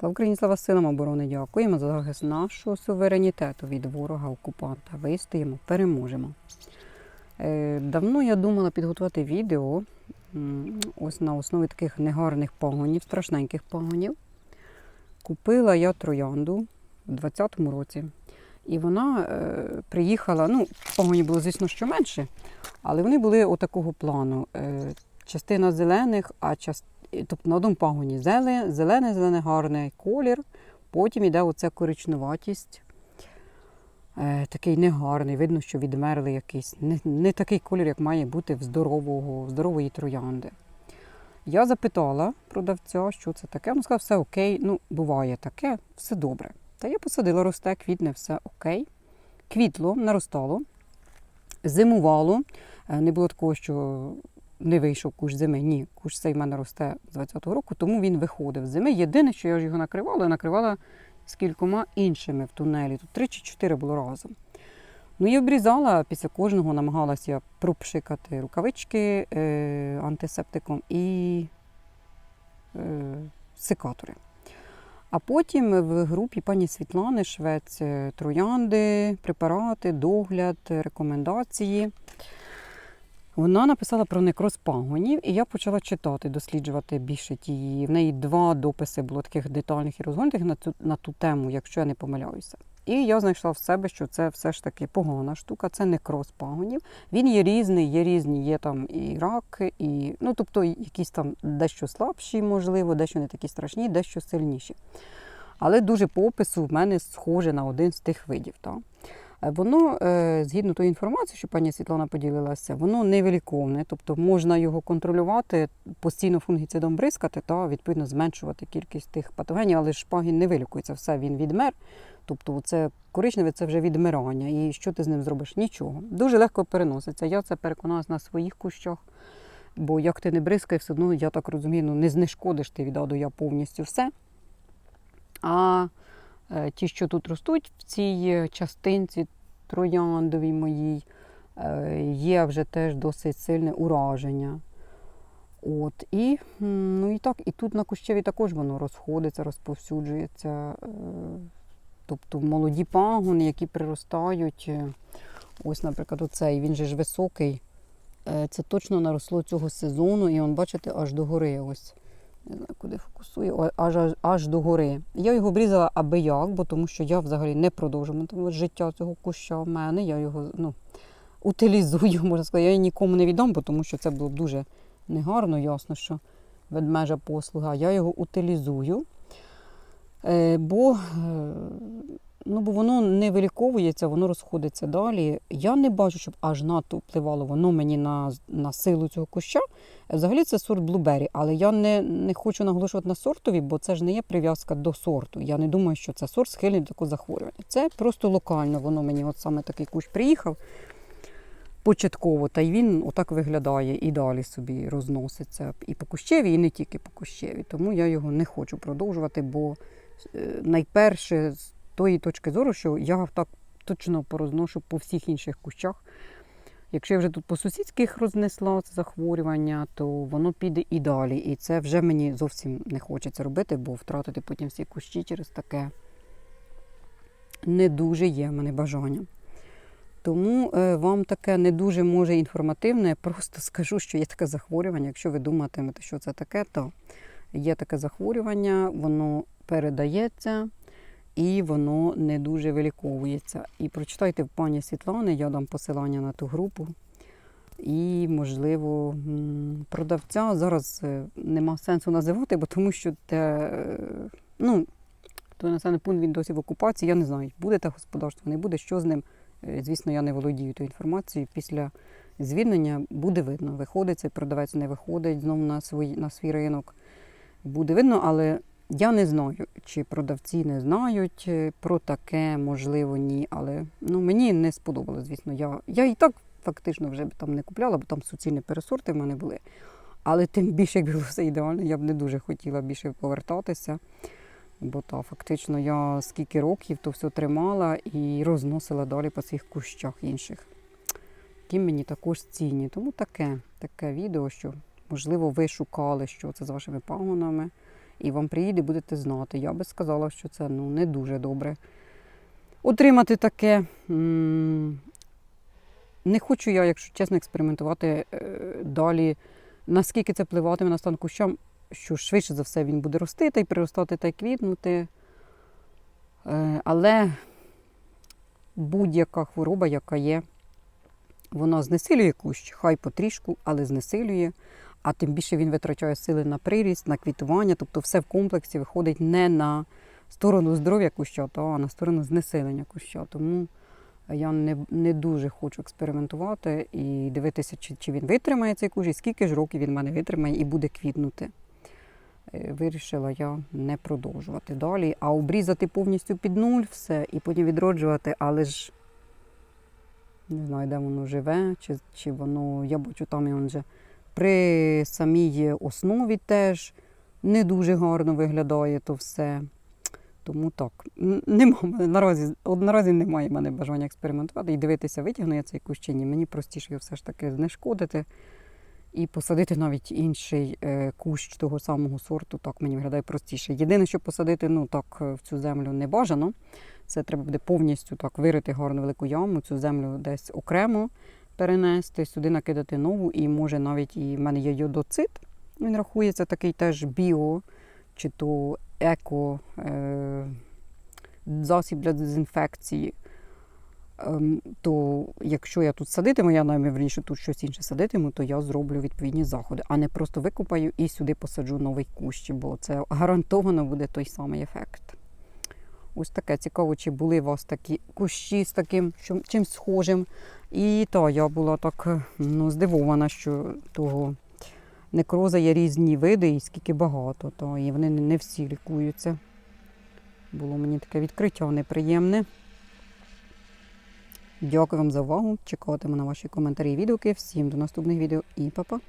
Слава Україні, слава силам оборони! Дякуємо за захист нашого суверенітету від ворога-окупанта. Вистоїмо, переможемо. Е, Давно я думала підготувати відео ось на основі таких негарних пагонів, страшненьких пагонів. Купила я троянду у 20-му році. І вона е, приїхала, ну, пагонів було, звісно, що менше, але вони були отакого плану. Е, частина зелених, а частина тобто на одному пагоні зеле, зелене, зелене, гарний колір. Потім йде оця коричневатість. Е, такий негарний, видно, що відмерли якийсь. Не, не такий колір, як має бути в здорового, в здорової троянди. Я запитала продавця, що це таке. Він сказав, все окей, ну, буває таке, все добре. Та я посадила, росте, квітне, все окей. Квітло, наростало, зимувало. Е, Не було такого, що не вийшов куш зими. Ні, куш цей в мене росте з 20-го року, тому він виходив з зими. Єдине, що я ж його накривала, накривала з кількома іншими в тунелі. Тут три чи чотири було разом. Ну і обрізала після кожного, намагалася пропшикати рукавички е, антисептиком і е, секатори. А потім в групі пані Світлани Швець е, троянди, препарати, догляд, рекомендації. Вона написала про некроз пагонів, і я почала читати, досліджувати більше тієї. В неї два дописи було таких детальних і розгорнутих на ту, на ту тему, якщо я не помиляюся. І я знайшла в себе, що це все ж таки погана штука, це некроз пагонів. Він є різний, є різні, є там і раки, і ну тобто якісь там дещо слабші, можливо, дещо не такі страшні, дещо сильніші. Але дуже по опису в мене схоже на один з тих видів. Так? Воно, е, згідно тої інформації, що пані Світлана поділилася, воно невиліковне, тобто можна його контролювати, постійно фунгіцидом бризкати та відповідно зменшувати кількість тих патогенів, але ж пагін не вилікується, все він відмер. Тобто це коричневе це вже відмирання. І що ти з ним зробиш? Нічого. Дуже легко переноситься. Я це переконалася на своїх кущах. Бо як ти не бризкаєш, все одно, я так розумію, ну не знешкодиш ти від Я повністю все. А е, ті, що тут ростуть в цій частинці трояндовій моїй, е, є вже теж досить сильне ураження. От, і, ну, і так, і тут на кущеві також воно розходиться, розповсюджується. е, Тобто молоді пагони, які приростають. е, Ось, наприклад, оцей, він же ж високий. Е, Це точно наросло цього сезону, і он, бачите, аж до гори. Ось. Не знаю, куди фокусую, аж, аж, аж до гори. Я його обрізала аби як, бо тому що я взагалі не продовжуватиму життя цього куща в мене. Я його ну, утилізую, можна сказати. Я нікому не віддам, бо тому що це було б дуже негарно, ясно, що ведмежа послуга. Я його утилізую. Е, бо, е, ну, бо воно не виліковується, воно розходиться далі. Я не бачу, щоб аж надто впливало воно мені на, на силу цього куща. Взагалі це сорт блубері, але я не, не хочу наголошувати на сортові, бо це ж не є прив'язка до сорту. Я не думаю, що це сорт схильний до такого захворювання. Це просто локально. Воно мені от саме такий кущ приїхав початково, та й він отак виглядає і далі собі розноситься і по кущеві, і не тільки по кущеві. Тому я його не хочу продовжувати, бо е, найперше тої точки зору, що я так точно порозношу по всіх інших кущах. Якщо я вже тут по сусідських рознесла захворювання, то воно піде і далі. І це вже мені зовсім не хочеться робити, бо втратити потім всі кущі через таке не дуже є мене бажання. Тому е, вам таке не дуже може інформативне. Просто скажу, що є таке захворювання. Якщо ви думатимете, що це таке, то є таке захворювання, воно передається і воно не дуже виліковується. І прочитайте в пані Світлани, я дам посилання на ту групу. І, можливо, продавця зараз е, нема сенсу називати, бо тому що те, е, ну, той населений пункт він досі в окупації. Я не знаю, буде те господарство, не буде, що з ним. Е, Звісно, я не володію тою інформацією. Після звільнення буде видно, виходить цей продавець, не виходить знову на свій, на свій ринок. Буде видно, але я не знаю, чи продавці не знають е, про таке, можливо, ні. Але ну, мені не сподобалось, звісно. Я, я і так фактично вже б там не купляла, бо там суцільні пересорти в мене були. Але тим більше, якби було все ідеально, я б не дуже хотіла більше повертатися. Бо та, фактично я скільки років то все тримала і розносила далі по цих кущах інших. Які мені також цінні. Тому таке, таке відео, що, можливо, ви шукали, що це з вашими пагонами. І вам приїде, будете знати. Я би сказала, що це ну, не дуже добре. Отримати таке. Не хочу я, якщо чесно, експериментувати е, далі, наскільки це впливатиме на стан куща, що швидше за все він буде рости та й приростати та й квітнути. Е, Але будь-яка хвороба, яка є, вона знесилює кущ, хай потрішку, але знесилює. А тим більше він витрачає сили на приріст, на квітування, тобто все в комплексі виходить не на сторону здоров'я кущата, а на сторону знесилення куща. Тому я не, не дуже хочу експериментувати і дивитися, чи, чи він витримає цей кущ, і скільки ж років він мене витримає і буде квітнути. Е, Вирішила я не продовжувати далі, а обрізати повністю під нуль все і потім відроджувати, але ж не знаю, де воно живе, чи, чи воно, я бачу, там і он же при самій основі теж не дуже гарно виглядає то все. Тому так, наразі, наразі немає в мене бажання експериментувати і дивитися, витягну я цей кущ чи ні. Мені простіше його все ж таки знешкодити і посадити навіть інший е, кущ того самого сорту. Так мені виглядає простіше. Єдине, що посадити ну так е, в цю землю не бажано. Це треба буде повністю так вирити гарну велику яму, цю землю десь окремо перенести, сюди накидати нову, і може навіть і в мене є йодоцит. Він рахується такий теж біо чи то еко е, засіб для дезінфекції. Ем, то якщо я тут садитиму, я найвірніше тут щось інше садитиму, то я зроблю відповідні заходи, а не просто викопаю і сюди посаджу новий кущ, бо це гарантовано буде той самий ефект. Ось таке цікаво, чи були у вас такі кущі з таким чимсь схожим. І та я була так ну, здивована, що того некроза є різні види і скільки багато, то і вони не всі лікуються. Було мені таке відкриття неприємне. Дякую вам за увагу. Чекатиму на ваші коментарі і відгуки. Всім до наступних відео і па-па!